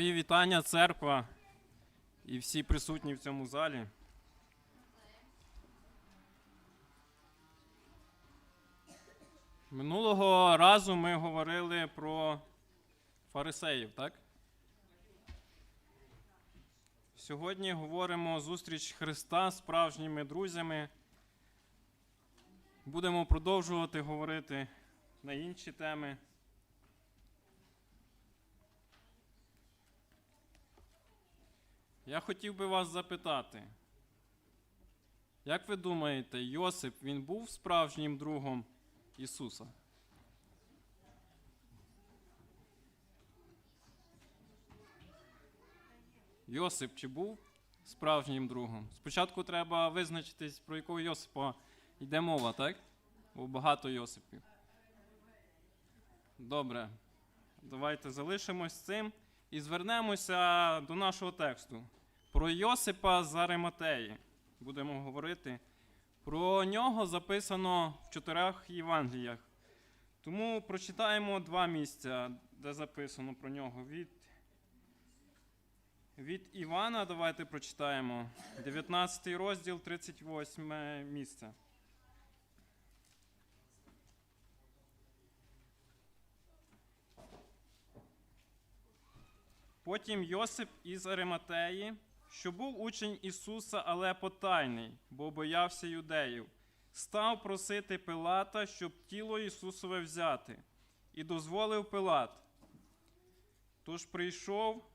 Мої вітання, церква і всі присутні в цьому залі. Минулого разу ми говорили про фарисеїв, так? Сьогодні говоримо зустріч Христа з справжніми друзями. Будемо продовжувати говорити на інші теми. Я хотів би вас запитати, як ви думаєте, Йосип він був справжнім другом Ісуса? Йосип чи був справжнім другом? Спочатку треба визначитись, про якого Йосипа йде мова, так? Бо багато Йосипів. Добре. Давайте залишимось цим і звернемося до нашого тексту. Про Йосипа з Ариматеї будемо говорити. Про нього записано в чотирьох Євангеліях. Тому прочитаємо два місця, де записано про нього. Від, від Івана давайте прочитаємо. 19 розділ, 38 місце. Потім Йосип із Ариматеї, що був учень Ісуса, але потайний, бо боявся юдеїв, став просити Пилата, щоб тіло Ісусове взяти, і дозволив Пилат. Тож прийшов.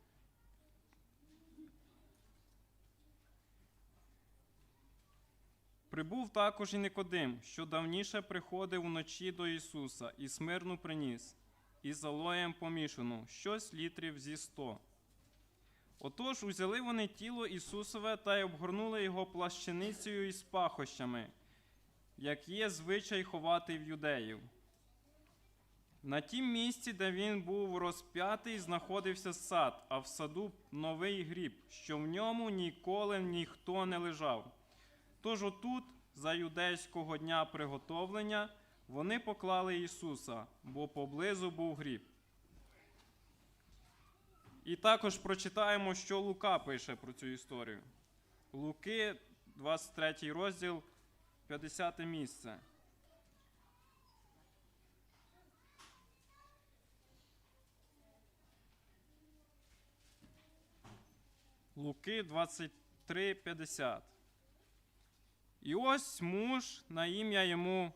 Прибув також і Никодим, що давніше приходив уночі до Ісуса і смирну приніс, і з алоєм помішану, щось літрів зі сто. Отож узяли вони тіло Ісусове та й обгорнули його плащаницею із пахощами, як є звичай ховати в юдеїв. На тім місці, де він був розп'ятий, знаходився сад, а в саду новий гріб, що в ньому ніколи ніхто не лежав. Тож отут, за юдейського дня приготовлення, вони поклали Ісуса, бо поблизу був гріб. І також прочитаємо, що Лука пише про цю історію. Луки, 23 розділ, 50 місце. Луки 23, 50. І ось муж на ім'я йому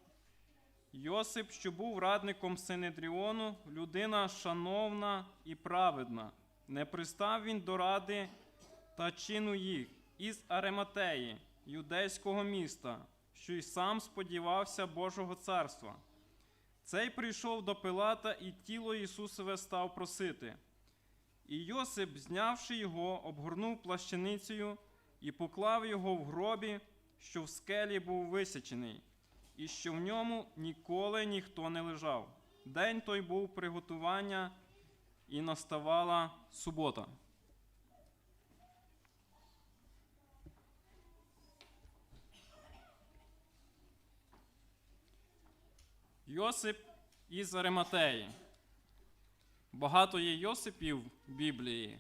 Йосип, що був радником Синедріону, людина шановна і праведна. Не пристав він до ради та чину їх із Арематеї, юдейського міста, що й сам сподівався Божого царства. Цей прийшов до Пилата, і тіло Ісусове став просити. І Йосип, знявши його, обгорнув плащаницею і поклав його в гробі, що в скелі був висячений, і що в ньому ніколи ніхто не лежав. День той був приготування, і наставала субота. Йосип із Ариматеї. Багато є Йосипів в Біблії,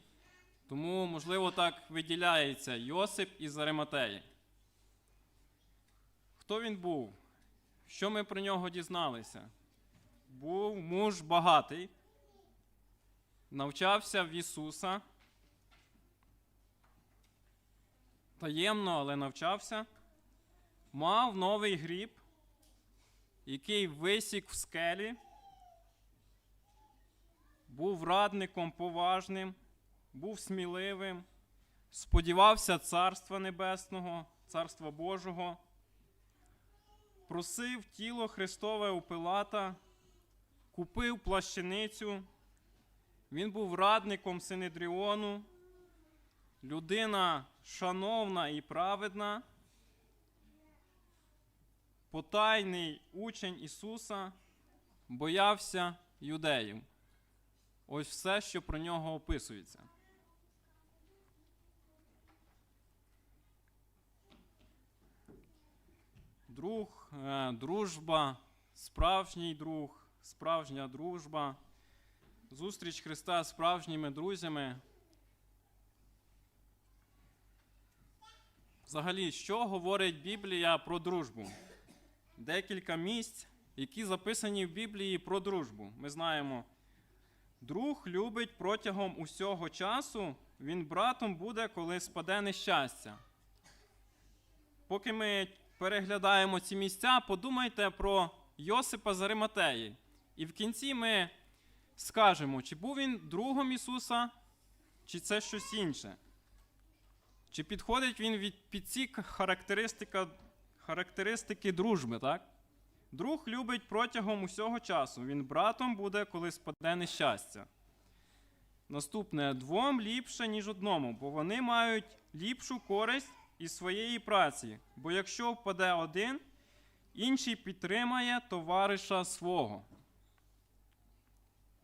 тому, можливо, так виділяється Йосип із Ариматеї. Хто він був? Що ми про нього дізналися? Був муж багатий, навчався в Ісуса. Таємно, але навчався. Мав новий гріб, який висік в скелі, був радником поважним, був сміливим, сподівався Царства Небесного, Царства Божого, просив тіло Христове у Пилата, купив плащаницю. Він був радником Синедріону, людина шановна і праведна, потайний учень Ісуса, боявся юдеїв. Ось все, що про нього описується. Друг, е, дружба, справжній друг, справжня дружба. Зустріч Христа з справжніми друзями. Взагалі, що говорить Біблія про дружбу? Декілька місць, які записані в Біблії про дружбу. Ми знаємо, друг любить протягом усього часу, він братом буде, коли спаде нещастя. Поки ми переглядаємо ці місця, подумайте про Йосипа з Ариматеї. І в кінці ми скажемо, чи був він другом Ісуса, чи це щось інше. Чи підходить він від, під ці характеристика, характеристики дружби, так? Друг любить протягом усього часу. Він братом буде, коли спаде нещастя. Наступне двом ліпше, ніж одному, бо вони мають ліпшу користь із своєї праці. Бо якщо впаде один, інший підтримає товариша свого.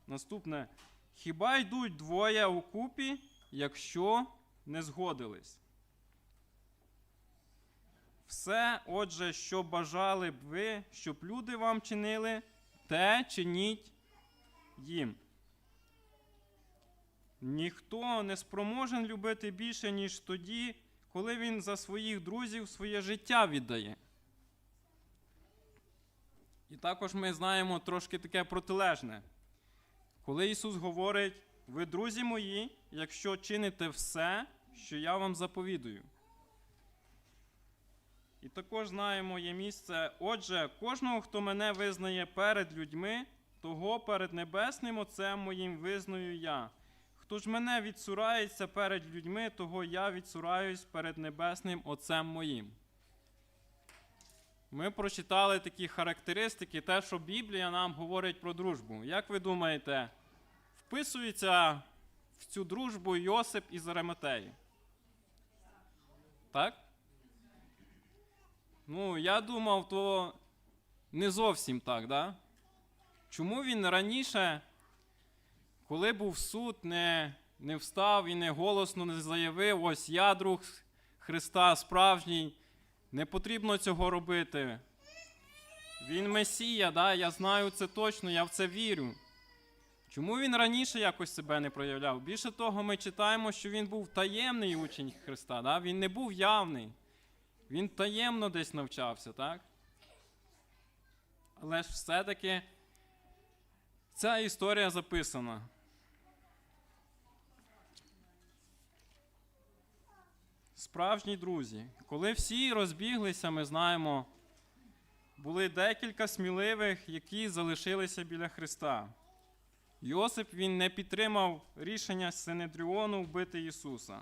Наступне. Хіба йдуть двоє у купі, якщо не згодились? Все, отже, що бажали б ви, щоб люди вам чинили, те чиніть їм. Ніхто не спроможен любити більше, ніж тоді, коли він за своїх друзів своє життя віддає. І також ми знаємо трошки таке протилежне. Коли Ісус говорить, ви друзі мої, якщо чините все, що я вам заповідую. І також знаємо є місце. Отже, кожного, хто мене визнає перед людьми, того перед небесним Отцем моїм визнаю я. Хто ж мене відсурається перед людьми, того я відсураюсь перед небесним Отцем моїм. Ми прочитали такі характеристики, те, що Біблія нам говорить про дружбу. Як ви думаєте, вписується в цю дружбу Йосип із Араматеї? Так? Ну, я думав, то не зовсім так, да? Чому він раніше, коли був суд, не, не встав і не голосно не заявив, ось я друг Христа справжній, не потрібно цього робити. Він Месія, да? я знаю це точно, я в це вірю. Чому він раніше якось себе не проявляв? Більше того, ми читаємо, що він був таємний учень Христа, да? він не був явний. Він таємно десь навчався, так? Але ж все-таки ця історія записана. Справжні друзі. Коли всі розбіглися, ми знаємо, були декілька сміливих, які залишилися біля Христа. Йосип він не підтримав рішення Синедріону вбити Ісуса.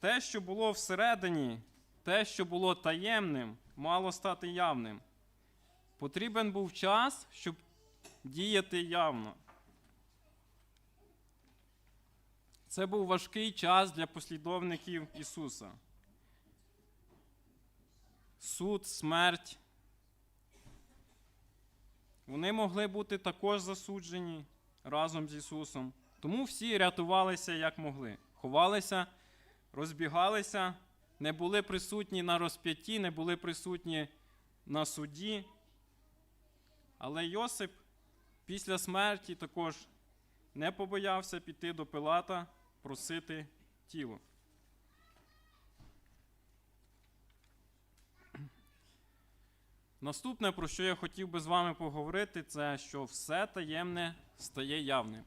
Те, що було всередині, те, що було таємним, мало стати явним. Потрібен був час, щоб діяти явно. Це був важкий час для послідовників Ісуса. Суд, смерть. Вони могли бути також засуджені разом з Ісусом. Тому всі рятувалися як могли. Ховалися, розбігалися, не були присутні на розп'ятті, не були присутні на суді. Але Йосип після смерті також не побоявся піти до Пилата просити тіло. Наступне, про що я хотів би з вами поговорити, це що все таємне стає явним.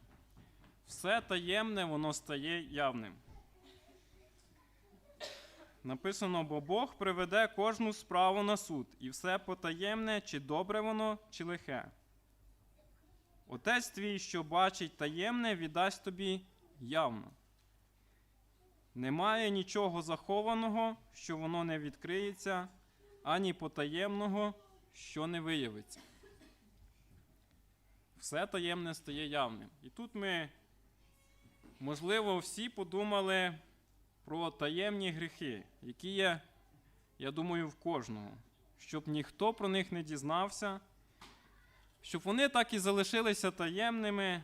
Все таємне, воно стає явним. Написано, бо Бог приведе кожну справу на суд, і все потаємне, чи добре воно, чи лихе. Отець твій, що бачить таємне, віддасть тобі явно. Немає нічого захованого, що воно не відкриється, ані потаємного, що не виявиться. Все таємне стає явним. І тут ми, можливо, всі подумали про таємні гріхи, які є, я думаю, в кожного, щоб ніхто про них не дізнався, щоб вони так і залишилися таємними,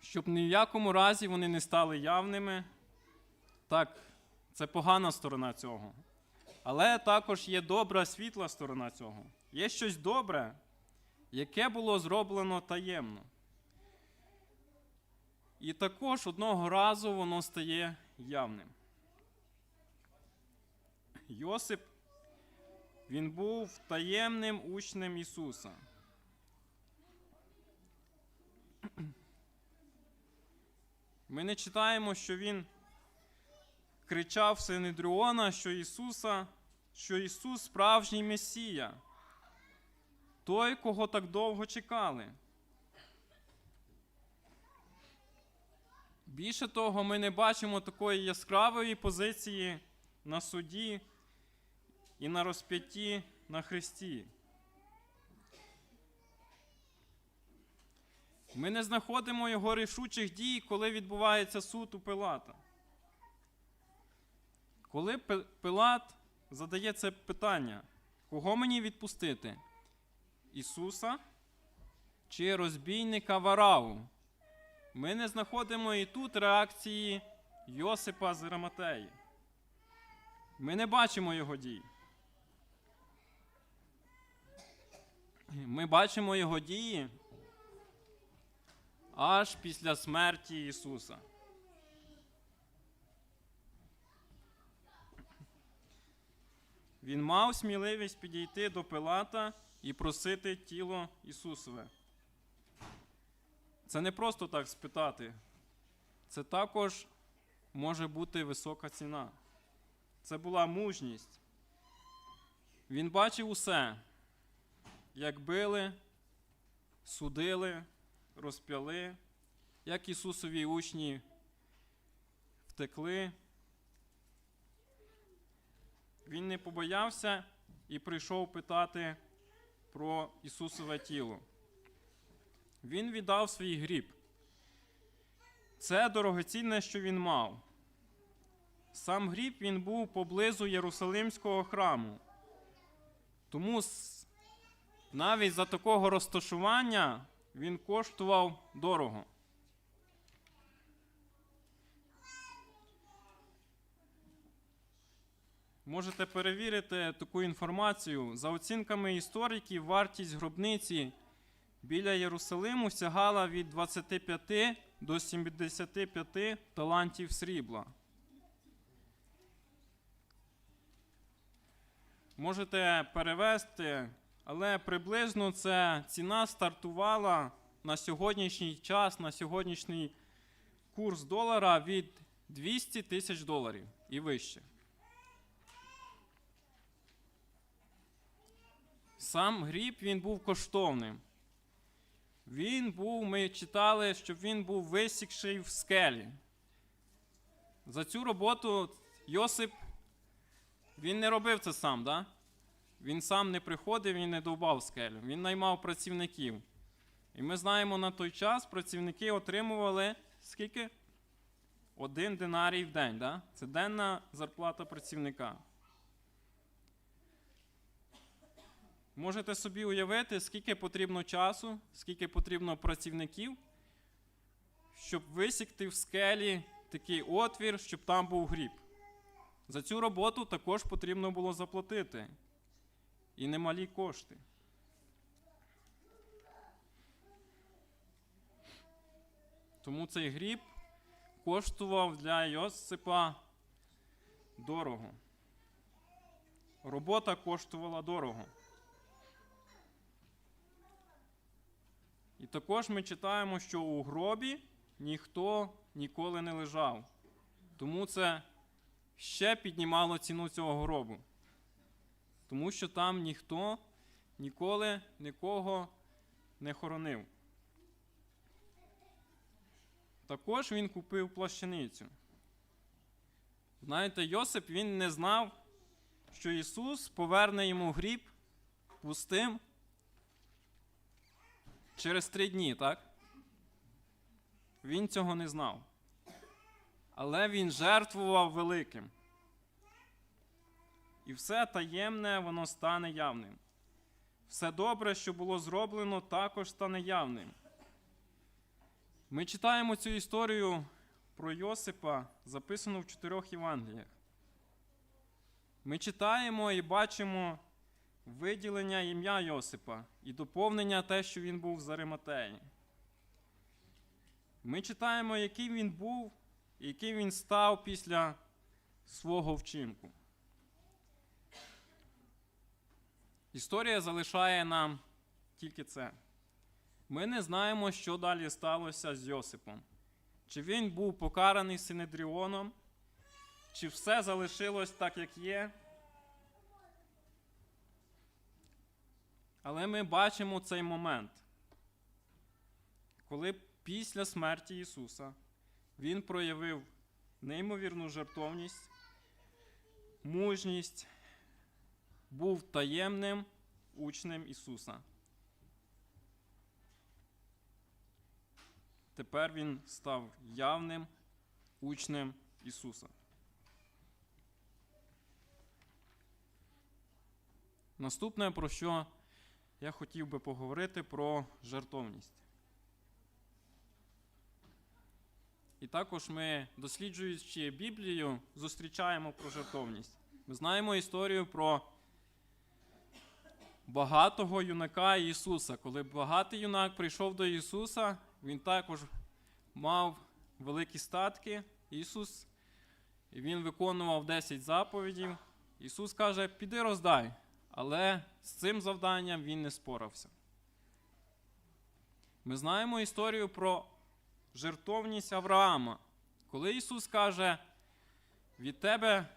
щоб ні в якому разі вони не стали явними. Так, це погана сторона цього. Але також є добра світла сторона цього. Є щось добре, яке було зроблено таємно. І також одного разу воно стає явним. Йосип він був таємним учнем Ісуса. Ми не читаємо, що він кричав Синедріона, що Ісуса, що Ісус справжній Месія, той, кого так довго чекали. Більше того, ми не бачимо такої яскравої позиції на суді і на розп'ятті на Христі. Ми не знаходимо його рішучих дій, коли відбувається суд у Пилата. Коли Пилат задає це питання, кого мені відпустити? Ісуса чи розбійника Вараву? Ми не знаходимо і тут реакції Йосипа з Раматеї. Ми не бачимо його дій. Ми бачимо його дії аж після смерті Ісуса. Він мав сміливість підійти до Пилата і просити тіло Ісусове. Це не просто так спитати. Це також може бути висока ціна. Це була мужність. Він бачив усе, як били, судили, розп'яли, як Ісусові учні втекли. Він не побоявся і прийшов питати про Ісусове тіло. Він віддав свій гріб. Це дорогоцінне, що він мав. Сам гріб він був поблизу Єрусалимського храму. Тому навіть за такого розташування він коштував дорого. Можете перевірити таку інформацію. За оцінками істориків, вартість гробниці біля Єрусалиму сягала від 25 до 75 талантів срібла. Можете перевести, але приблизно ця ціна стартувала на сьогоднішній час, на сьогоднішній курс долара від 200 тисяч доларів і вище. Сам гріб він був коштовним. Він був, ми читали, що він був висікший в скелі. За цю роботу Йосип він не робив це сам, да? Він сам не приходив і не довбав скелю. Він наймав працівників. І ми знаємо, на той час працівники отримували скільки? Один динарій в день. Да? Це денна зарплата працівника. Можете собі уявити, скільки потрібно часу, скільки потрібно працівників, щоб висікти в скелі такий отвір, щоб там був гріб. За цю роботу також потрібно було заплатити. І немалі кошти. Тому цей гріб коштував для Йосипа дорого. Робота коштувала дорого. І також ми читаємо, що у гробі ніхто ніколи не лежав. Тому це ще піднімало ціну цього гробу. Тому що там ніхто ніколи нікого не хоронив. Також він купив плащаницю. Знаєте, Йосип він не знав, що Ісус поверне йому гріб пустим через три дні, так? Він цього не знав. Але він жертвував великим. І все таємне, воно стане явним. Все добре, що було зроблено, також стане явним. Ми читаємо цю історію про Йосипа, записану в чотирьох Євангеліях. Ми читаємо і бачимо виділення ім'я Йосипа і доповнення те, що він був з Ариматеї. Ми читаємо, яким він був і яким він став після свого вчинку. Історія залишає нам тільки це. Ми не знаємо, що далі сталося з Йосипом. Чи він був покараний Синедріоном, чи все залишилось так, як є. Але ми бачимо цей момент, коли після смерті Ісуса Він проявив неймовірну жертовність, мужність, був таємним учнем Ісуса. Тепер Він став явним учнем Ісуса. Наступне, про що я хотів би поговорити про жертовність. І також ми, досліджуючи Біблію, зустрічаємо про жертовність. Ми знаємо історію про багатого юнака Ісуса. Коли багатий юнак прийшов до Ісуса, він також мав великі статки. Ісус, і він виконував 10 заповідей. Ісус каже: піди роздай. Але з цим завданням він не спорався. Ми знаємо історію про жертовність Авраама. Коли Ісус каже, від тебе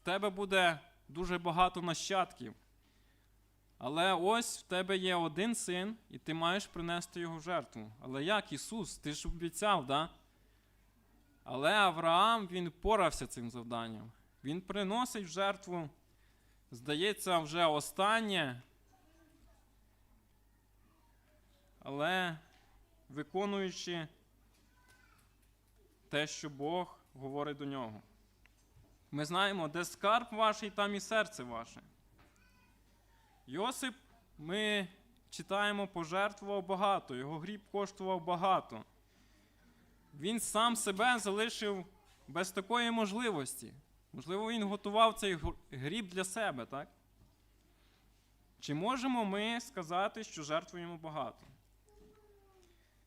в тебе буде дуже багато нащадків. Але ось в тебе є один син, і ти маєш принести його в жертву. Але як Ісус? Ти ж обіцяв, да? Але Авраам він порався цим завданням. Він приносить в жертву, здається, вже останнє, але виконуючи те, що Бог говорить до нього. Ми знаємо, де скарб ваш, там і серце ваше. Йосип, ми читаємо, пожертвував багато, його гріб коштував багато. Він сам себе залишив без такої можливості. Можливо, він готував цей гріб для себе, так? Чи можемо ми сказати, що жертвуємо багато?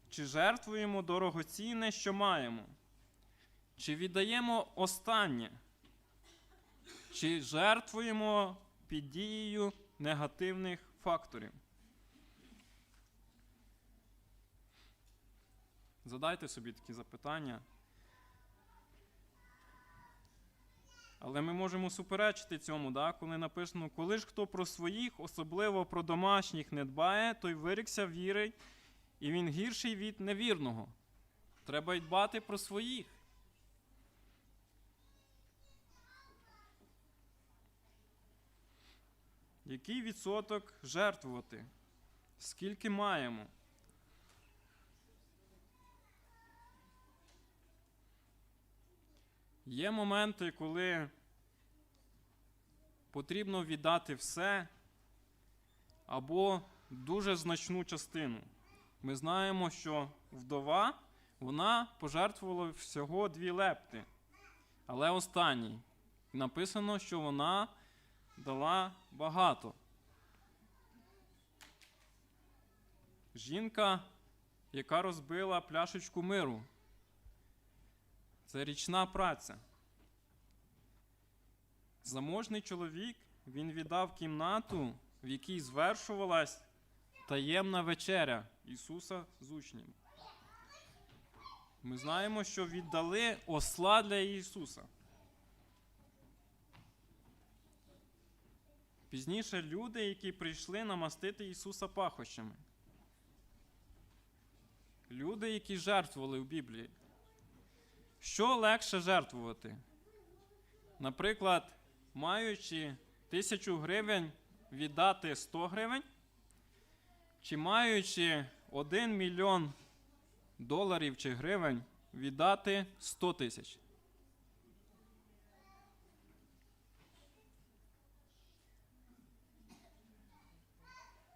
Чи жертвуємо дорогоцінне, що маємо? Чи віддаємо останнє? Чи жертвуємо під дією негативних факторів? Задайте собі такі запитання. Але ми можемо суперечити цьому, да? коли написано, коли ж хто про своїх, особливо про домашніх, не дбає, той вирікся віри, і він гірший від невірного. Треба й дбати про своїх. Який відсоток жертвувати? Скільки маємо? Є моменти, коли потрібно віддати все або дуже значну частину. Ми знаємо, що вдова вона пожертвувала всього дві лепти, але останній. Написано, що вона дала багато. Жінка, яка розбила пляшечку миру. Це річна праця. Заможний чоловік він віддав кімнату, в якій звершувалась таємна вечеря Ісуса з учнями. Ми знаємо, що віддали осла для Ісуса. Пізніше люди, які прийшли намастити Ісуса пахощами. Люди, які жертвували в Біблії. Що легше жертвувати? Наприклад, маючи тисячу гривень віддати 100 гривень, чи маючи 1 мільйон доларів чи гривень віддати 100 тисяч.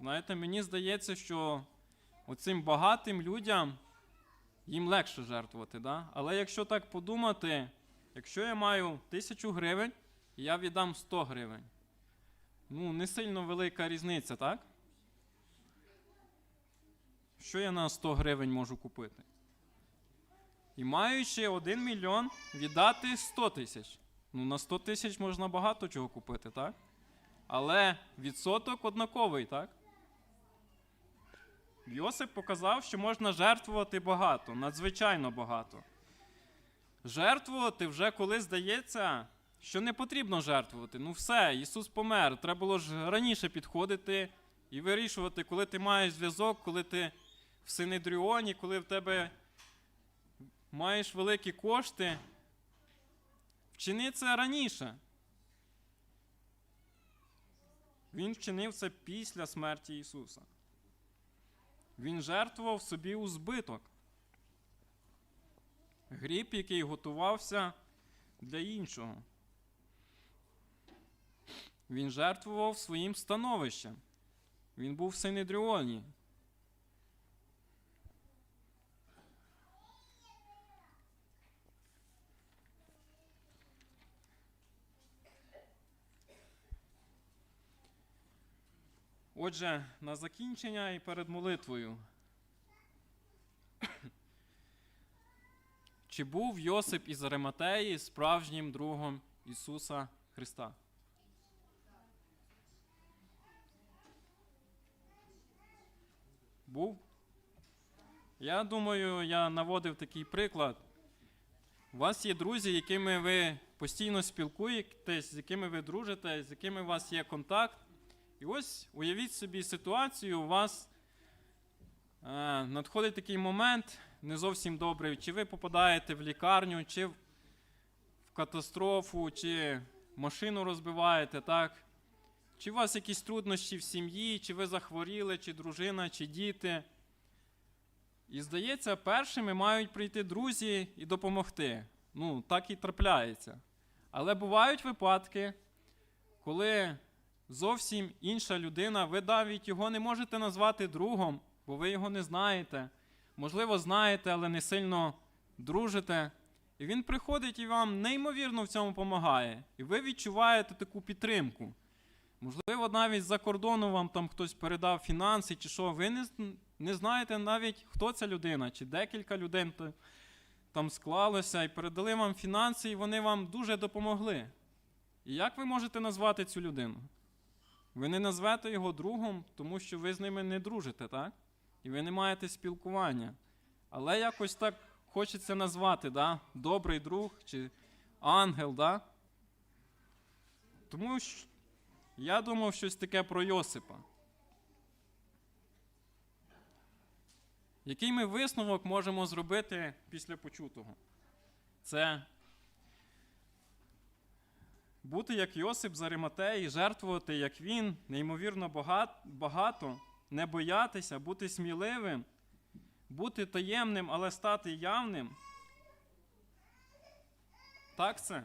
Знаєте, мені здається, що оцим багатим людям їм легше жертвувати. Да? Але якщо так подумати, якщо я маю тисячу гривень, я віддам 100 гривень, ну, не сильно велика різниця, так? Що я на 100 гривень можу купити? І маючи 1 мільйон, віддати 100 тисяч. Ну, на 100 тисяч можна багато чого купити, так? Але відсоток однаковий, так? Йосип показав, що можна жертвувати багато, надзвичайно багато. Жертвувати вже коли здається, що не потрібно жертвувати. Ну все, Ісус помер. Треба було ж раніше підходити і вирішувати, коли ти маєш зв'язок, коли ти в Синедріоні, коли в тебе маєш великі кошти. Вчини це раніше. Він вчинив це після смерті Ісуса. Він жертвував собі у збиток. Гріб, який готувався для іншого. Він жертвував своїм становищем. Він був в Синедріоні. Отже, на закінчення і перед молитвою. Чи був Йосип із Ариматеї справжнім другом Ісуса Христа? Був? Я думаю, я наводив такий приклад. У вас є друзі, якими ви постійно спілкуєтесь, з якими ви дружите, з якими у вас є контакт. І ось уявіть собі ситуацію, у вас е, надходить такий момент, не зовсім добрий, чи ви попадаєте в лікарню, чи в катастрофу, чи машину розбиваєте, так? Чи у вас якісь труднощі в сім'ї, чи ви захворіли, чи дружина, чи діти. І здається, першими мають прийти друзі і допомогти. Ну, так і трапляється. Але бувають випадки, коли зовсім інша людина, ви навіть його не можете назвати другом, бо ви його не знаєте. Можливо, знаєте, але не сильно дружите. І він приходить і вам неймовірно в цьому допомагає. І ви відчуваєте таку підтримку. Можливо, навіть за кордону вам там хтось передав фінанси чи що, ви не, не знаєте навіть, хто ця людина, чи декілька людей там склалося і передали вам фінанси, і вони вам дуже допомогли. І як ви можете назвати цю людину? Ви не назвете його другом, тому що ви з ними не дружите, так? І ви не маєте спілкування. Але якось так хочеться назвати, да? добрий друг чи ангел, да? Тому що я думав щось таке про Йосипа. Який ми висновок можемо зробити після почутого? Це бути як Йосип з Ариматеї, жертвувати, як він, неймовірно багато, не боятися, бути сміливим, бути таємним, але стати явним. Так це?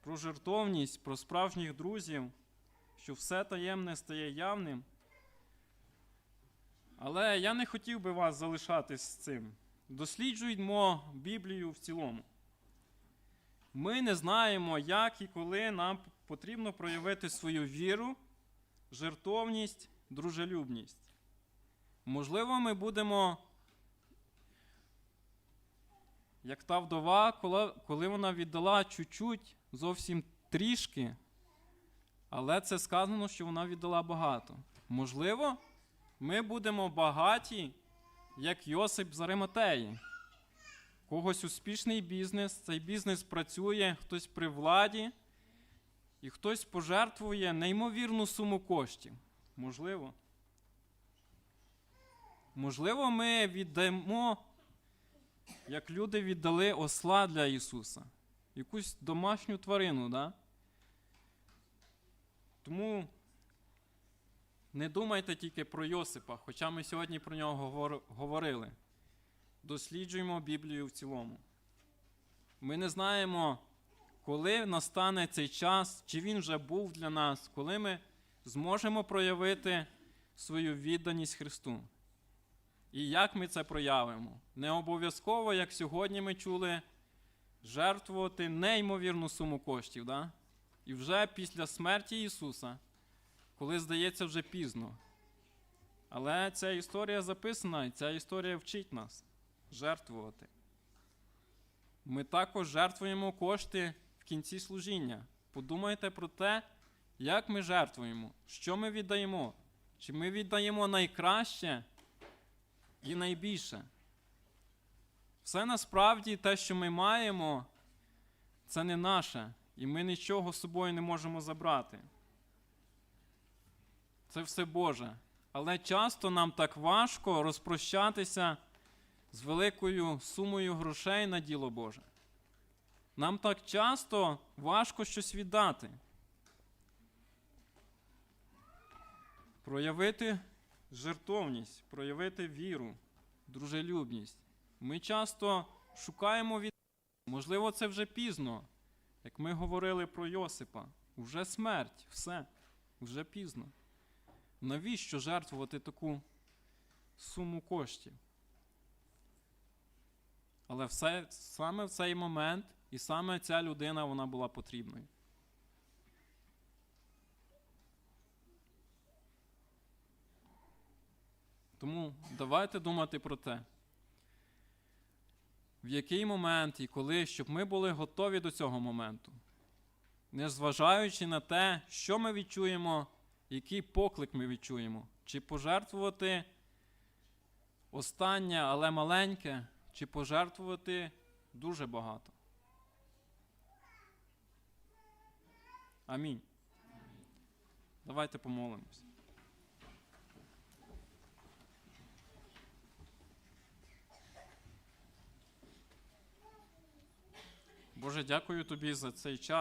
Про жертовність, про справжніх друзів, що все таємне стає явним. Але я не хотів би вас залишати з цим. Досліджуймо Біблію в цілому. Ми не знаємо, як і коли нам потрібно проявити свою віру, жертовність, дружелюбність. Можливо, ми будемо, як та вдова, коли вона віддала чуть-чуть, зовсім трішки, але це сказано, що вона віддала багато. Можливо, ми будемо багаті, як Йосип з Ариматеї. Когось успішний бізнес, цей бізнес працює, хтось при владі, і хтось пожертвує неймовірну суму коштів. Можливо. Можливо, ми віддамо, як люди віддали осла для Ісуса, якусь домашню тварину, да? Тому не думайте тільки про Йосипа, хоча ми сьогодні про нього говорили. Досліджуємо Біблію в цілому. Ми не знаємо, коли настане цей час, чи він вже був для нас, коли ми зможемо проявити свою відданість Христу. І як ми це проявимо? Не обов'язково, як сьогодні ми чули, жертвувати неймовірну суму коштів. Да? І вже після смерті Ісуса, коли здається вже пізно. Але ця історія записана, і ця історія вчить нас. жертвувати. Ми також жертвуємо кошти в кінці служіння. Подумайте про те, як ми жертвуємо, що ми віддаємо. Чи ми віддаємо найкраще і найбільше? Все насправді те, що ми маємо, це не наше, і ми нічого з собою не можемо забрати. Це все Боже. Але часто нам так важко розпрощатися з великою сумою грошей на діло Боже. Нам так часто важко щось віддати. Проявити жертовність, проявити віру, дружелюбність. Ми часто шукаємо від. Можливо, це вже пізно, як ми говорили про Йосипа. Уже смерть, все, вже пізно. Навіщо жертвувати таку суму коштів? Але все, саме в цей момент і саме ця людина вона була потрібною. Тому давайте думати про те, в який момент і коли, щоб ми були готові до цього моменту, не зважаючи на те, що ми відчуємо, який поклик ми відчуємо, чи пожертвувати останнє, але маленьке, чи пожертвувати дуже багато. Амінь. Давайте помолимось. Боже, дякую тобі за цей час.